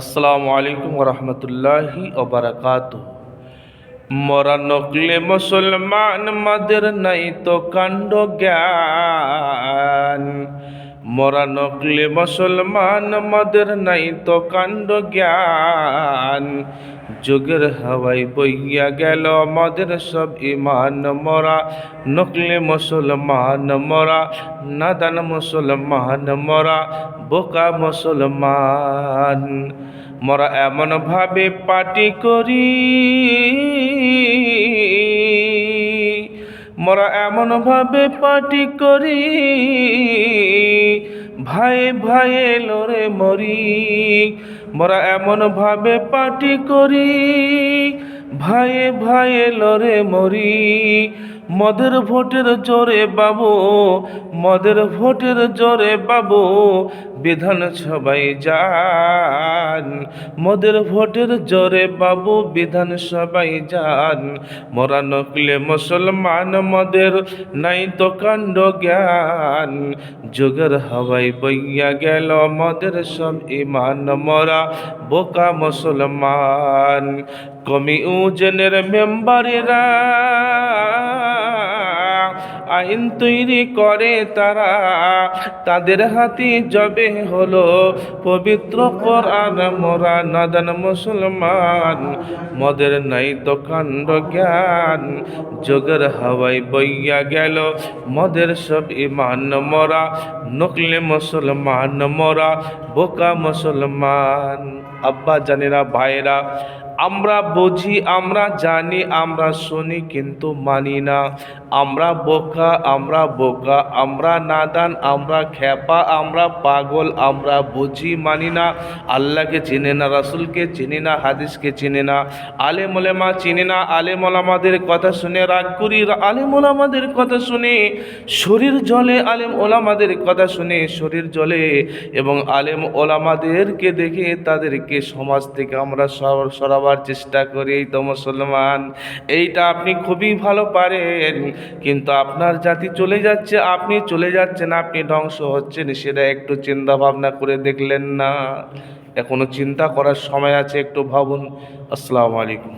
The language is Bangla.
আসসালামু আলাইকুম রহমতুল্লাহি ওবরাকাত মরা নকলে মুসলমান মাদের নাই তো কাণ্ড জ্ঞান। মরা নকলে মুসলমান, মদের নাই তো কাণ্ড জ্ঞান। যুগের হাওয়াই বইয়া গেল মদের সব ইমান। মরা নকলে মুসলমান, মরা নাদান মুসলমান, মরা বোকা মুসলমান। মরা এমন ভাবে পাটি করি মরা এমন ভাবে পাটি করি, ভাই ভাইয়ে লড়ে মরি। মরা এমন ভাবে পাটি করি ভাইয়ে ভাইয়ে লড়ে মরি। মদের ভোটের জোরে বাবু, মদের ভোটের জোরে বাবু, বিধান সবাই যান। মদের ভোটের জোরে বাবু, বিধান সবাই যান। মরা নকলে মুসলমান মদের নাই তো কাণ্ড জ্ঞান। যুগের হাওয়াই বইয়া গেল মদের সব ইমান। মরা বোকা মুসলমান কমি উজনের মেম্বারেরা আইন তৈরি করে তারা। তাদের হাতে জবে হলো পবিত্র কোরআন, মোরা নাদান মুসলমান, মদের নাই তো কাণ্ড জ্ঞান। যোগের হাওয়াই বইয়া গেল মদের সব ইমান, মরা নকলে মুসলমান, মরা বোকা মুসলমান। আব্বা জানেরা ভাইরা আমরা বুঝি, আমরা জানি, আমরা শুনি কিন্তু মানি না। আমরা বোকা আমরা বোকা, আমরা নাদান, আমরা খ্যাপা, আমরা পাগল, আমরা বুঝি, মানি না। আল্লাহকে চিনে না, রাসুলকে চিনি না, হাদিসকে চিনে না। আলে মোলেমা চিনে না আলে মোলামাদের কথা শুনে রাগ করি, আলেম ওলামাদের কথা শুনে, শরীর জলে আলেম ওলামাদের কথা শুনে, শরীর জলে এবং আলেম ওলামাদেরকে দেখে তাদেরকে সমাজ থেকে আমরা সর- সরাবার চেষ্টা করি, এই তো মুসলমান। এইটা আপনি খুবই ভালো পারেন। কিন্তু আপনার জাতি চলে যাচ্ছে, আপনি চলে যাচ্ছেন, আপনি ধ্বংস হচ্ছেন। সেটা একটু চিন্তা ভাবনা করে দেখলেন না। এখনও চিন্তা করার সময় আছে, একটু ভাবুন। আসসালামু আলাইকুম।